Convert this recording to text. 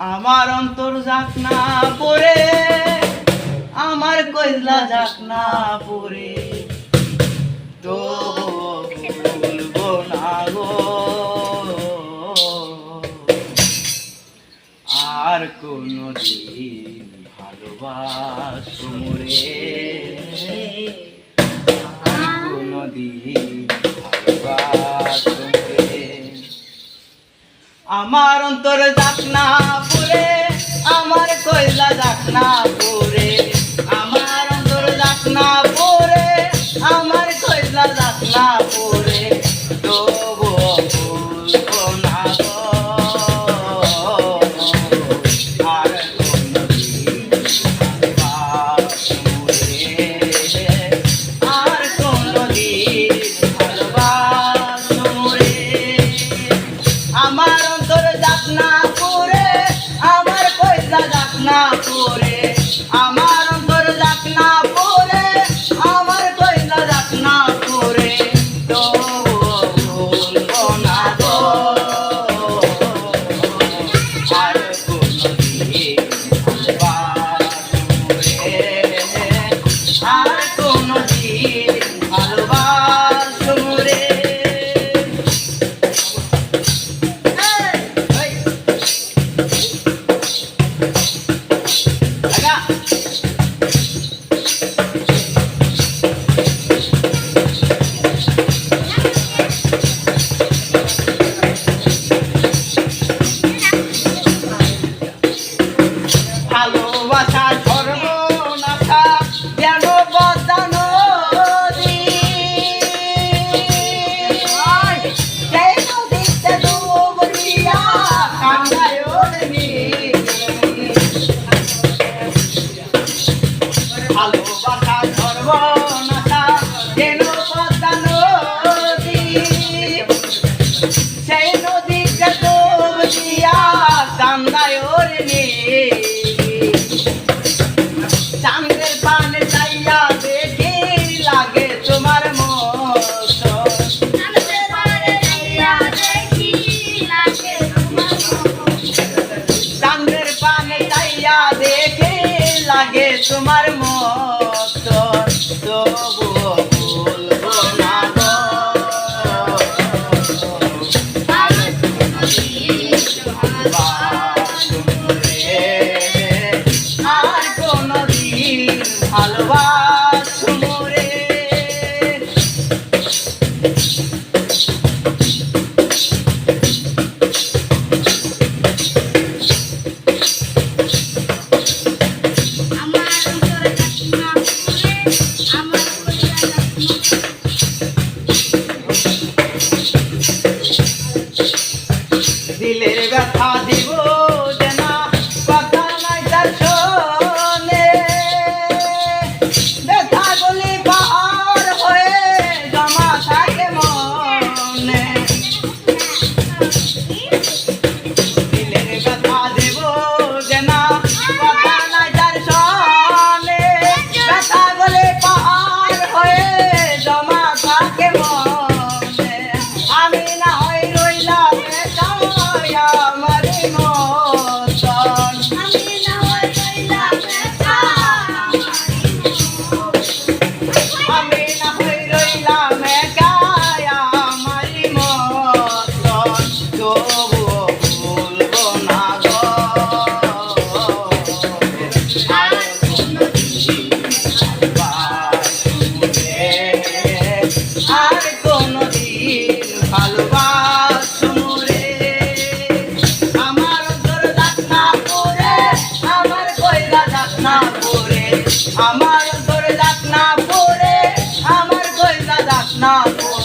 আমার অন্তর যাক না পরে আমার কইলা যাক না পরে তো বলব না গো। আর কোনো দিন ভালোবাসো রে। আর কোনো দিন আমার অন্তর যাক না পুরে আমার কয়লা যাক না পুরে আমার অন্তর যাক না পুরে আমার কয়লা যাক না পুরে তবু না তোমার মত তবুও ভুলবো না yeah. আমার ধরে ডাক না পড়ে আমার ধরে ডাক না পড়ে।